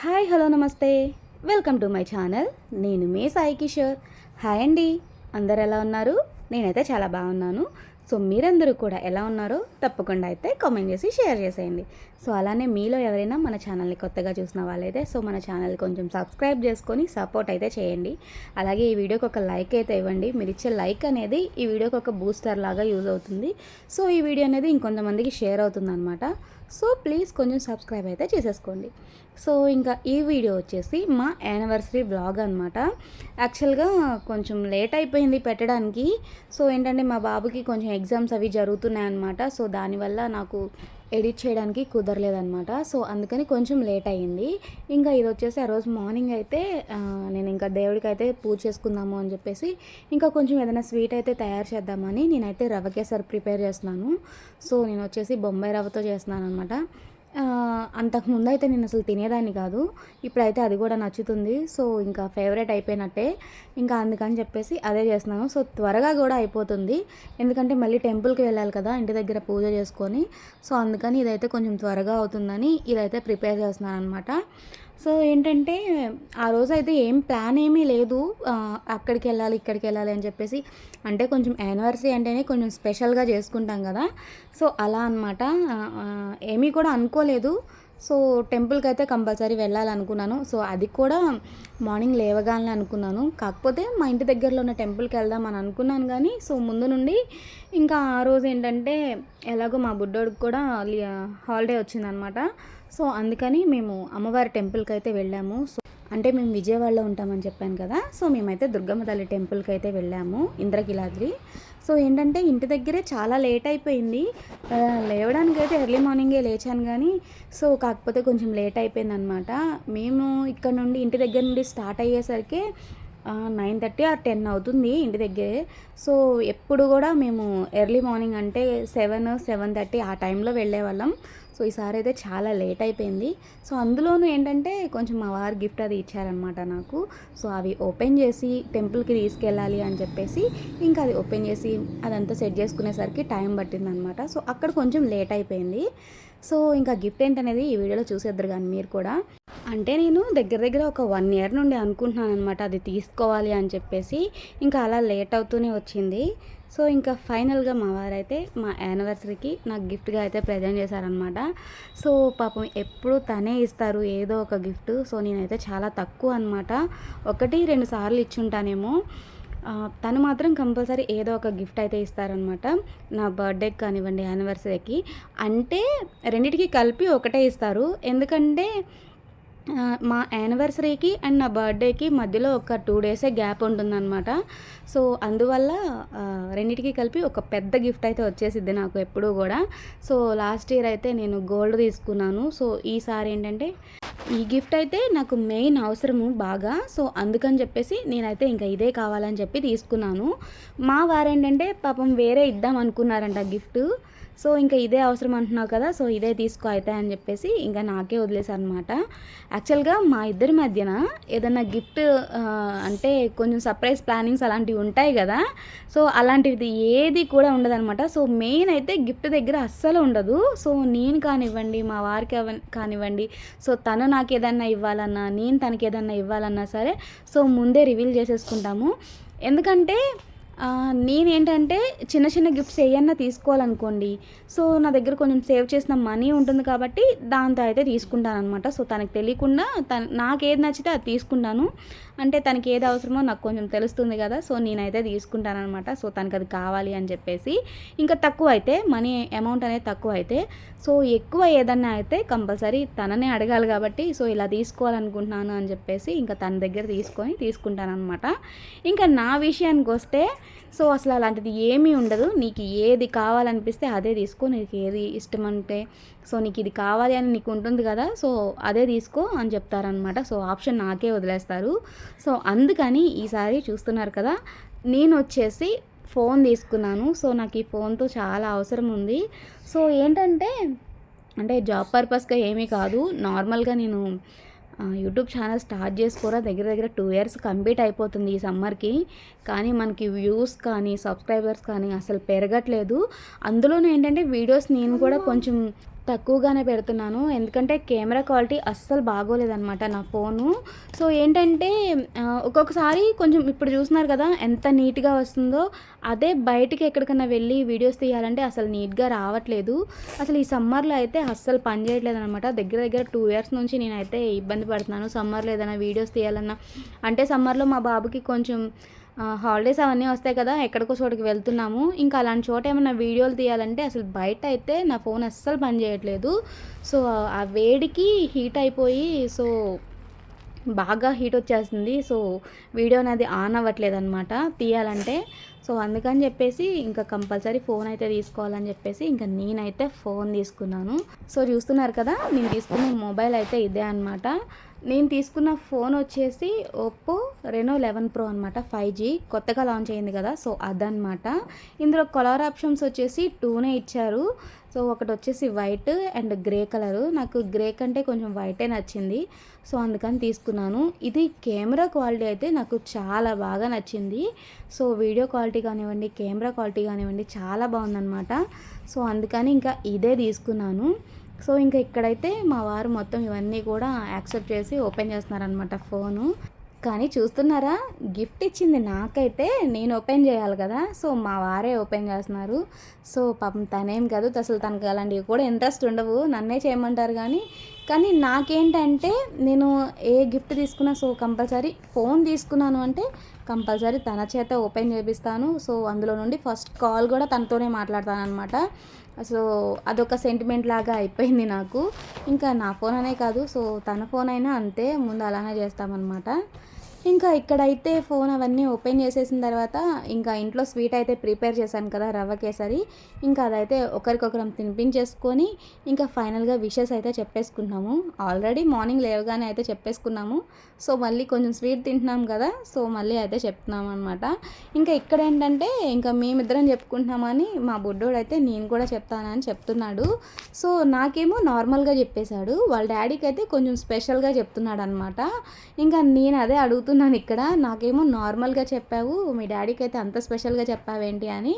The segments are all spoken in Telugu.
Hi hello namaste. Welcome to my channel. నేను మీ సాయి కిషోర్. హాయ్ అండి. అందరు ఎలా ఉన్నారు? నేనైతే చాలా బాగున్నాను. సో మీరందరూ కూడా ఎలా ఉన్నారో తప్పకుండా అయితే కామెంట్ చేసి షేర్ చేసేయండి. సో అలానే మీలో ఎవరైనా మన ఛానల్ని కొత్తగా చూసిన వాళ్ళైతే సో మన ఛానల్ కొంచెం సబ్స్క్రైబ్ చేసుకొని సపోర్ట్ అయితే చేయండి. అలాగే ఈ వీడియోకి ఒక లైక్ అయితే ఇవ్వండి. మీరు ఇచ్చే లైక్ అనేది ఈ వీడియోకి ఒక బూస్టర్ లాగా యూజ్ అవుతుంది. సో ఈ వీడియో అనేది ఇంకొంతమందికి షేర్ అవుతుంది అనమాట సో ప్లీజ్ కొంచెం సబ్స్క్రైబ్ అయితే చేసేసుకోండి. సో ఇంకా ఈ వీడియో వచ్చేసి మా యానివర్సరీ బ్లాగ్ అనమాట యాక్చువల్గా కొంచెం లేట్ అయిపోయింది పెట్టడానికి. సో ఏంటంటే మా బాబుకి కొంచెం ఎగ్జామ్స్ అవి జరుగుతున్నాయి అనమాట సో దానివల్ల నాకు ఎడిట్ చేయడానికి కుదరలేదనమాట సో అందుకని కొంచెం లేట్ అయ్యింది. ఇంకా ఇది వచ్చేసి ఆ రోజు మార్నింగ్ అయితే నేను ఇంకా దేవుడికి అయితే పూజ చేసుకుందాము అని చెప్పేసి ఇంకా కొంచెం ఏదైనా స్వీట్ అయితే తయారు చేద్దామని నేనైతే రవ కేసరి ప్రిపేర్ చేస్తున్నాను. సో నేను వచ్చేసి బొంబాయి రవ్వతో చేస్తున్నాను అనమాట అంతకుముందు అయితే నేను అసలు తినేదాన్ని కాదు. ఇప్పుడైతే అది కూడా నచ్చుతుంది. సో ఇంకా ఫేవరెట్ అయిపోయినట్టే. ఇంకా అందుకని చెప్పేసి అదే చేస్తున్నాను. సో త్వరగా కూడా అయిపోతుంది. ఎందుకంటే మళ్ళీ టెంపుల్కి వెళ్ళాలి కదా ఇంటి దగ్గర పూజ చేసుకొని. సో అందుకని ఇదైతే కొంచెం త్వరగా అవుతుందని ఇదైతే ప్రిపేర్ చేస్తున్నాను అనమాట సో ఏంటంటే ఆ రోజు అయితే ఏం ప్లాన్ ఏమీ లేదు. అక్కడికి వెళ్ళాలి ఇక్కడికి వెళ్ళాలి అని చెప్పేసి. అంటే కొంచెం యానివర్సరీ అంటేనే కొంచెం స్పెషల్గా చేసుకుంటాం కదా. సో అలా అనమాట ఏమీ కూడా అనుకోలేదు. సో టెంపుల్కి అయితే కంపల్సరీ వెళ్ళాలనుకున్నాను. సో అది కూడా మార్నింగ్ లేవగానే అనుకున్నాను. కాకపోతే మా ఇంటి దగ్గరలో ఉన్న టెంపుల్కి వెళ్దాం అని అనుకున్నాను కానీ సో ముందు నుండి ఇంకా ఆ రోజు ఏంటంటే ఎలాగో మా బుడ్డోడికి కూడా హాలిడే వచ్చిందనమాట సో అందుకని మేము అమ్మవారి టెంపుల్కి అయితే వెళ్ళాము. సో అంటే మేము విజయవాడలో ఉంటామని చెప్పాను కదా సో మేమైతే దుర్గమ్మ తల్లి టెంపుల్కి అయితే వెళ్ళాము ఇంద్రకిలాద్రి. సో ఏంటంటే ఇంటి దగ్గరే చాలా లేట్ అయిపోయింది. లేవడానికి అయితే ఎర్లీ మార్నింగే లేచాను కానీ సో కాకపోతే కొంచెం లేట్ అయిపోయింది అనమాట మేము ఇక్కడ నుండి ఇంటి దగ్గర నుండి స్టార్ట్ అయ్యేసరికి నైన్ థర్టీ ఆర్ టెన్ అవుతుంది ఇంటి దగ్గరే. సో ఎప్పుడు కూడా మేము ఎర్లీ మార్నింగ్ అంటే సెవెన్ సెవెన్ థర్టీ ఆ టైంలో వెళ్ళేవాళ్ళం. సో ఈసారి అయితే చాలా లేట్ అయిపోయింది. సో అందులోనూ ఏంటంటే కొంచెం మా వారు గిఫ్ట్ అది ఇచ్చారనమాట నాకు. సో అవి ఓపెన్ చేసి టెంపుల్కి తీసుకెళ్ళాలి అని చెప్పేసి ఇంకా అది ఓపెన్ చేసి అదంతా సెట్ చేసుకునేసరికి టైం పట్టిందనమాట సో అక్కడ కొంచెం లేట్ అయిపోయింది. సో ఇంకా గిఫ్ట్ ఏంటనేది ఈ వీడియోలో చూసేద్దరు కానీ మీరు కూడా. అంటే నేను దగ్గర దగ్గర ఒక వన్ ఇయర్ నుండి అనుకుంటున్నాను అనమాట అది తీసుకోవాలి అని చెప్పేసి. ఇంకా అలా లేట్ అవుతూనే వచ్చింది. సో ఇంకా ఫైనల్గా మా వారైతే మా యానివర్సరీకి నాకు గిఫ్ట్గా అయితే ప్రజెంట్ చేశారనమాట సో పాపం ఎప్పుడు తనే ఇస్తారు ఏదో ఒక గిఫ్ట్. సో నేనైతే చాలా తక్కువ అనమాట ఒకటి రెండు సార్లు ఇచ్చుంటానేమో. తను మాత్రం కంపల్సరీ ఏదో ఒక గిఫ్ట్ అయితే ఇస్తారనమాట నా బర్త్డేకి కానివ్వండి యానివర్సరీకి. అంటే రెండిటికి కలిపి ఒకటే ఇస్తారు. ఎందుకంటే మా యానివర్సరీకి అండ్ నా బర్త్డేకి మధ్యలో ఒక టూ డేసే గ్యాప్ ఉంటుందన్నమాట. సో అందువల్ల రెండింటికి కలిపి ఒక పెద్ద గిఫ్ట్ అయితే వచ్చేసిద్ది నాకు ఎప్పుడూ కూడా. సో లాస్ట్ ఇయర్ అయితే నేను గోల్డ్ తీసుకున్నాను. సో ఈసారి ఏంటంటే ఈ గిఫ్ట్ అయితే నాకు మెయిన్ అవసరము బాగా. సో అందుకని చెప్పేసి నేనైతే ఇంకా ఇదే కావాలని చెప్పి తీసుకున్నాను. మా వారేంటంటే పాపం వేరే ఇద్దాం అనుకున్నారంట గిఫ్ట్ సో ఇంకా ఇదే అవసరం అంటున్నావు కదా సో ఇదే తీసుకో అయితే అని చెప్పేసి ఇంకా నాకే వదిలేశారు అనమాట యాక్చువల్గా మా ఇద్దరి మధ్యన ఏదన్నా గిఫ్ట్ అంటే కొంచెం సర్ప్రైజ్ ప్లానింగ్స్ అలాంటివి ఉంటాయి కదా సో అలాంటిది ఏది కూడా ఉండదన్నమాట సో మెయిన్ అయితే గిఫ్ట్ దగ్గర అస్సలు ఉండదు. సో నేను కానివ్వండి మా వారికి కానివ్వండి సో తను నాకు ఏదన్నా ఇవ్వాలన్నా నేను తనకి ఏదన్నా ఇవ్వాలన్నా సరే సో ముందే రివీల్ చేసేసుకుంటాము. ఎందుకంటే నేనేంటంటే చిన్న చిన్న గిఫ్ట్స్ ఏమన్నా తీసుకోవాలనుకోండి. సో నా దగ్గర కొంచెం సేవ్ చేసిన మనీ ఉంటుంది కాబట్టి దాంతో అయితే తీసుకుంటాను అనమాట సో తనకు తెలియకుండా తన నాకు ఏది నచ్చితే అది తీసుకుంటాను. అంటే తనకి ఏది అవసరమో నాకు కొంచెం తెలుస్తుంది కదా సో నేనైతే తీసుకుంటాను అనమాట సో తనకు అది కావాలి అని చెప్పేసి. ఇంకా తక్కువ అయితే మనీ అమౌంట్ అనేది తక్కువ అయితే. సో ఎక్కువ ఏదన్నా అయితే కంపల్సరీ తననే అడగాలి కాబట్టి సో ఇలా తీసుకోవాలనుకుంటున్నాను అని చెప్పేసి ఇంకా తన దగ్గర తీసుకొని తీసుకుంటాను అనమాట ఇంకా నా విషయానికి వస్తే సో అసలు అలాంటిది ఏమీ ఉండదు. నీకు ఏది కావాలనిపిస్తే అదే తీసుకో. నీకు ఏది ఇష్టం అంటే సో నీకు ఇది కావాలి అని నీకు ఉంటుంది కదా సో అదే తీసుకో అని చెప్తారనమాట సో ఆప్షన్ నాకే వదిలేస్తారు. సో అందుకని ఈసారి చూస్తున్నారు కదా నేను వచ్చేసి ఫోన్ తీసుకున్నాను. సో నాకు ఈ ఫోన్తో చాలా అవసరం ఉంది. సో ఏంటంటే అంటే జాబ్ పర్పస్గా ఏమీ కాదు. నార్మల్గా నేను యూట్యూబ్ ఛానల్ స్టార్ట్ చేసుకోరా? దగ్గర దగ్గర టూ ఇయర్స్ కంప్లీట్ అయిపోతుంది ఈ సమ్మర్కి. కానీ మనకి వ్యూస్ కానీ సబ్స్క్రైబర్స్ కానీ అసలు పెరగట్లేదు. అందులోనూ ఏంటంటే వీడియోస్ నేను కూడా కొంచెం తక్కువగానే పెడుతున్నాను. ఎందుకంటే కెమెరా క్వాలిటీ అస్సలు బాగోలేదనమాట నా ఫోను. సో ఏంటంటే ఒక్కొక్కసారి కొంచెం ఇప్పుడు చూస్తున్నారు కదా ఎంత నీట్గా వస్తుందో అదే బయటికి ఎక్కడికైనా వెళ్ళి వీడియోస్ తీయాలంటే అసలు నీట్గా రావట్లేదు. అసలు ఈ సమ్మర్లో అయితే అస్సలు పని చేయట్లేదు అనమాట దగ్గర దగ్గర టూ ఇయర్స్ నుంచి నేనైతే ఇబ్బంది పడుతున్నాను. సమ్మర్లో ఏదైనా వీడియోస్ తీయాలన్నా. అంటే సమ్మర్లో మా బాబుకి కొంచెం హాలిడేస్ అవన్నీ వస్తాయి కదా ఎక్కడికో చోటుకి వెళ్తున్నాము. ఇంకా అలాంటి చోట ఏమైనా వీడియోలు తీయాలంటే అసలు బయట అయితే నా ఫోన్ అస్సలు పని చేయట్లేదు. సో ఆ వేడికి హీట్ అయిపోయి సో బాగా హీట్ వచ్చేస్తుంది. సో వీడియో అనేది ఆన్ అవ్వట్లేదు అనమాట తీయాలంటే సో అందుకని చెప్పేసి ఇంకా కంపల్సరీ ఫోన్ అయితే తీసుకోవాలని చెప్పేసి ఇంకా నేనైతే ఫోన్ తీసుకున్నాను. సో చూస్తున్నారు కదా నేను తీసుకున్న మొబైల్ అయితే ఇదే అనమాట నేను తీసుకున్న ఫోన్ వచ్చేసి ఒప్పో రెనో లెవెన్ ప్రో అనమాట ఫైవ్ జీ కొత్తగా లాంచ్ అయింది కదా సో అదనమాట ఇందులో కలర్ ఆప్షన్స్ వచ్చేసి టూనే ఇచ్చారు. సో ఒకటి వచ్చేసి వైట్ అండ్ గ్రే కలరు నాకు గ్రే కంటే కొంచెం వైటే నచ్చింది. సో అందుకని తీసుకున్నాను. ఇది కెమెరా క్వాలిటీ అయితే నాకు చాలా బాగా నచ్చింది. సో వీడియో క్వాలిటీ కానివ్వండి కెమెరా క్వాలిటీ కానివ్వండి చాలా బాగుందన్నమాట. సో అందుకని ఇంకా ఇదే తీసుకున్నాను. సో ఇంకా ఇక్కడైతే మా వారు మొత్తం ఇవన్నీ కూడా యాక్సెప్ట్ చేసి ఓపెన్ చేస్తున్నారనమాట ఫోను. కానీ చూస్తున్నారా? గిఫ్ట్ ఇచ్చింది నాకైతే నేను ఓపెన్ చేయాలి కదా. సో మా వారే ఓపెన్ చేస్తున్నారు. సో పాపం తనేం కాదు అసలు తనకు అలాంటివి కూడా ఇంట్రెస్ట్ ఉండవు. నన్నే చేయమంటారు కానీ కానీ నాకేంటంటే నేను ఏ గిఫ్ట్ తీసుకున్నా సో కంపల్సరీ ఫోన్ తీసుకున్నాను అంటే కంపల్సరీ తన చేత ఓపెన్ చేపిస్తాను. సో అందులో నుండి ఫస్ట్ కాల్ కూడా తనతోనే మాట్లాడతాను అనమాట సో అదొక సెంటిమెంట్ లాగా అయిపోయింది నాకు. ఇంకా నా ఫోన్ అనే కాదు. సో తన ఫోన్ అయినా అంతే. ముందు అలానే చేస్తామన్నమాట. ఇంకా ఇక్కడైతే ఫోన్ అవన్నీ ఓపెన్ చేసేసిన తర్వాత ఇంకా ఇంట్లో స్వీట్ అయితే ప్రిపేర్ చేశాను కదా రవ్వ కేసరి. ఇంకా అదైతే ఒకరికొకరం తినిపించేసుకొని ఇంకా ఫైనల్గా విషెస్ అయితే చెప్పేసుకున్నాము. ఆల్రెడీ మార్నింగ్ లేవగానే అయితే చెప్పేసుకున్నాము. సో మళ్ళీ కొంచెం స్వీట్ తింటున్నాం కదా సో మళ్ళీ అయితే చెప్తున్నాం అనమాట ఇంకా ఇక్కడ ఏంటంటే ఇంకా మేమిద్దరం చెప్పుకుంటున్నామని మా బుడ్డోడు అయితే నేను కూడా చెప్తానని చెప్తున్నాడు. సో నాకేమో నార్మల్గా చెప్పేశాడు. వాళ్ళ డాడీకి అయితే కొంచెం స్పెషల్గా చెప్తున్నాడు అనమాట ఇంకా నేను అదే అడుగుతున్నాను ఇక్కడ. నాకేమో నార్మల్గా చెప్పావు. మీ డాడీకి అయితే అంత స్పెషల్గా చెప్పావేంటి అని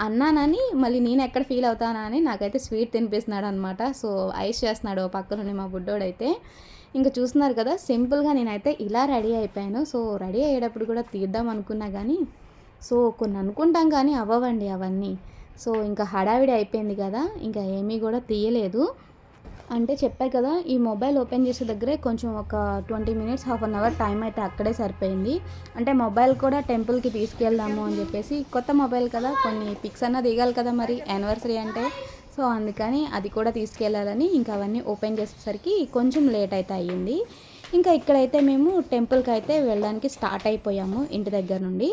అన్నానని మళ్ళీ నేను ఎక్కడ ఫీల్ అవుతానా అని నాకైతే స్వీట్ తినిపిస్తున్నాడు అనమాట సో ఐస్ చేస్తున్నాడు పక్కనుండి మా బుడ్డోడైతే. ఇంకా చూస్తున్నారు కదా సింపుల్గా నేనైతే ఇలా రెడీ అయిపోయాను. సో రెడీ అయ్యేటప్పుడు కూడా తీద్దాం అనుకున్నా కానీ సో కొన్ని అనుకుంటాం కానీ అవ్వవండి అవన్నీ. సో ఇంకా హడావిడి అయిపోయింది కదా ఇంకా ఏమీ కూడా తీయలేదు. అంటే చెప్పా కదా ఈ మొబైల్ ఓపెన్ చేసే దగ్గరే కొంచెం ఒక twenty minutes half an hour time అయితే అక్కడే సరిపోయింది. అంటే మొబైల్ కూడా టెంపుల్కి తీసుకెళ్దాము అని చెప్పేసి కొత్త మొబైల్ కదా కొన్ని పిక్స్ అన్న దిగాలి కదా మరి యానివర్సరీ అంటే. సో అందుకని అది కూడా తీసుకెళ్ళాలని ఇంకా అవన్నీ ఓపెన్ చేసేసరికి కొంచెం లేట్ అయితే అయ్యింది. ఇంకా ఇక్కడైతే మేము టెంపుల్కి అయితే వెళ్ళడానికి స్టార్ట్ అయిపోయాము ఇంటి దగ్గర నుండి.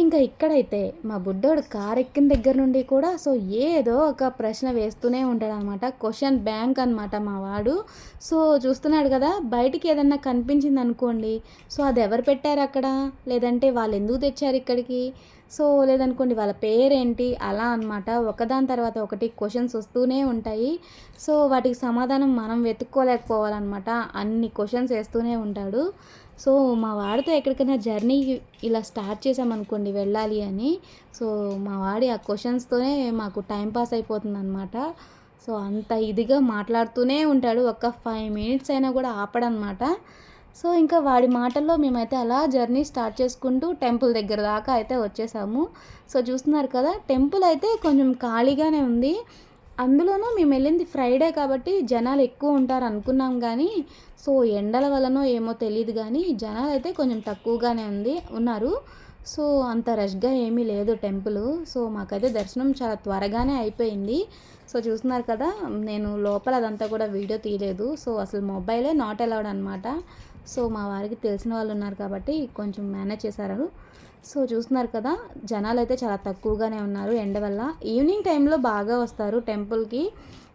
ఇంకా ఇక్కడైతే మా బుడ్డోడు కార్ ఎక్కిన దగ్గర నుండి కూడా సో ఏదో ఒక ప్రశ్న వేస్తూనే ఉంటాడు అనమాట క్వశ్చన్ బ్యాంక్ అనమాట మా వాడు. సో చూస్తున్నాడు కదా బయటికి ఏదన్నా కనిపించింది అనుకోండి సో అది ఎవరు పెట్టారు అక్కడ? లేదంటే వాళ్ళు ఎందుకు తెచ్చారు ఇక్కడికి? సో లేదనుకోండి వాళ్ళ పేరేంటి అలా అనమాట ఒకదాని తర్వాత ఒకటి క్వశ్చన్స్ వస్తూనే ఉంటాయి. సో వాటికి సమాధానం మనం వెతుక్కోలేకపోవాలన్నమాట. అన్ని క్వశ్చన్స్ వేస్తూనే ఉంటాడు. సో మా వాడితో ఎక్కడికైనా జర్నీ ఇలా స్టార్ట్ చేసామనుకోండి వెళ్ళాలి అని సో మా వాడి ఆ క్వశ్చన్స్తోనే మాకు టైం పాస్ అయిపోతుంది అనమాట సో అంత ఇదిగా మాట్లాడుతూనే ఉంటాడు. ఒక ఫైవ్ మినిట్స్ అయినా కూడా ఆపడనమాట సో ఇంకా వాడి మాటల్లో మేమైతే అలా జర్నీ స్టార్ట్ చేసుకుంటూ టెంపుల్ దగ్గర దాకా అయితే వచ్చేసాము. సో చూస్తున్నారు కదా టెంపుల్ అయితే కొంచెం ఖాళీగానే ఉంది. అందులోనూ మేము వెళ్ళింది ఫ్రైడే కాబట్టి జనాలు ఎక్కువ ఉంటారు అనుకున్నాం కానీ సో ఎండల వలనో ఏమో తెలియదు కానీ జనాలు అయితే కొంచెం తక్కువగానే ఉంది ఉన్నారు. సో అంత రష్గా ఏమీ లేదు టెంపుల్. సో మాకైతే దర్శనం చాలా త్వరగానే అయిపోయింది. సో చూస్తున్నారు కదా నేను లోపల అదంతా కూడా వీడియో తీయలేదు. సో అసలు మొబైలే నాట్ అలౌడ్ అనమాట సో మా వారికి తెలిసిన వాళ్ళు ఉన్నారు కాబట్టి కొంచెం మేనేజ్ చేశారు. సో చూస్తున్నారు కదా జనాలు అయితే చాలా తక్కువగానే ఉన్నారు ఎండ వల్ల. ఈవినింగ్ టైంలో బాగా వస్తారు టెంపుల్కి.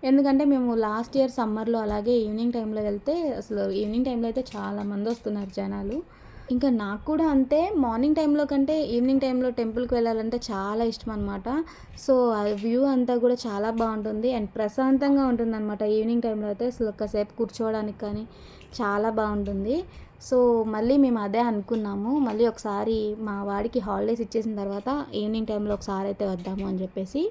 ఎందుకంటే మేము లాస్ట్ ఇయర్ సమ్మర్లో అలాగే ఈవినింగ్ టైంలో వెళ్తే అసలు ఈవినింగ్ టైంలో అయితే చాలా మంది వస్తున్నారు జనాలు. ఇంకా నాకు కూడా అంతే మార్నింగ్ టైంలో కంటే ఈవినింగ్ టైంలో టెంపుల్కి వెళ్ళాలంటే చాలా ఇష్టం అనమాట సో ఆ వ్యూ అంతా కూడా చాలా బాగుంటుంది. అండ్ ప్రశాంతంగా ఉంటుంది అనమాట ఈవినింగ్ టైంలో అయితే. అసలు ఒక్కసేపు కూర్చోవడానికి కానీ చాలా బాగుంటుంది. సో మళ్ళీ మేము అదే అనుకున్నాము. మళ్ళీ ఒకసారి మా వాడికి హాలిడేస్ ఇచ్చేసిన తర్వాత ఈవినింగ్ టైంలో ఒకసారి అయితే వద్దాము అని చెప్పేసి.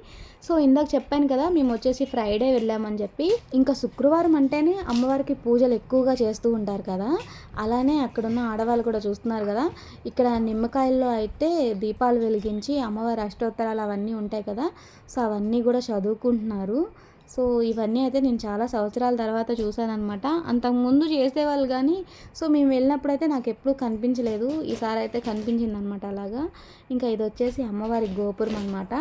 సో ఇందాక చెప్పాను కదా మేము వచ్చేసి ఫ్రైడే వెళ్ళామని చెప్పి. ఇంకా శుక్రవారం అంటేనే అమ్మవారికి పూజలు ఎక్కువగా చేస్తూ ఉంటారు కదా. అలానే అక్కడున్న ఆడవాళ్ళు కూడా చూస్తున్నారు కదా. ఇక్కడ నిమ్మకాయల్లో అయితే దీపాలు వెలిగించి అమ్మవారి అష్టోత్తరాలు అవన్నీ ఉంటాయి కదా. సో అవన్నీ కూడా చదువుకుంటున్నారు. సో ఇవన్నీ అయితే నేను చాలా సంవత్సరాల తర్వాత చూశానమాట అంతకుముందు చేసేవాళ్ళు కానీ సో మేము వెళ్ళినప్పుడు అయితే నాకు ఎప్పుడూ కనిపించలేదు. ఈసారి అయితే కనిపించింది అనమాట అలాగా. ఇంకా ఇది వచ్చేసి అమ్మవారి గోపురం అనమాట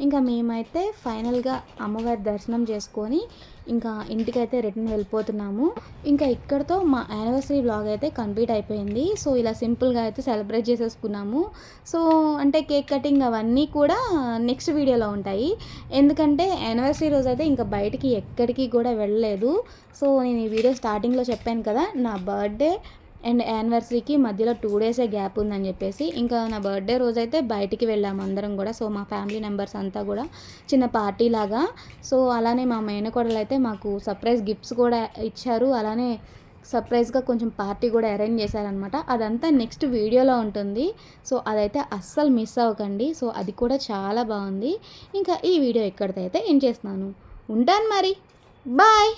ఇంకా మేమైతే ఫైనల్గా అమ్మవారి దర్శనం చేసుకొని ఇంకా ఇంటికైతే రిటర్న్ వెళ్ళిపోతున్నాము. ఇంకా ఇక్కడతో మా యానివర్సరీ బ్లాగ్ అయితే కంప్లీట్ అయిపోయింది. సో ఇలా సింపుల్గా అయితే సెలబ్రేట్ చేసేసుకున్నాము. సో అంటే కేక్ కటింగ్ అవన్నీ కూడా నెక్స్ట్ వీడియోలో ఉంటాయి. ఎందుకంటే యానివర్సరీ రోజు అయితే ఇంకా బయటికి ఎక్కడికి కూడా వెళ్ళలేదు. సో నేను ఈ వీడియో స్టార్టింగ్లో చెప్పాను కదా నా బర్త్డే అండ్ యానివర్సరీకి మధ్యలో టూ డేసే గ్యాప్ ఉందని చెప్పేసి ఇంకా నా బర్త్డే రోజు అయితే బయటికి వెళ్ళాము అందరం కూడా. సో మా ఫ్యామిలీ మెంబర్స్ అంతా కూడా చిన్న పార్టీ లాగా. సో అలానే మా మేనకోడలు అయితే మాకు సర్ప్రైజ్ గిఫ్ట్స్ కూడా ఇచ్చారు. అలానే సర్ప్రైజ్గా కొంచెం పార్టీ కూడా అరేంజ్ చేశారనమాట అదంతా నెక్స్ట్ వీడియోలో ఉంటుంది. సో అదైతే అస్సలు మిస్ అవ్వకండి. సో అది కూడా చాలా బాగుంది. ఇంకా ఈ వీడియో ఇక్కడితో అయితే ఏం చేస్తున్నాను. ఉంటాను మరి. బాయ్.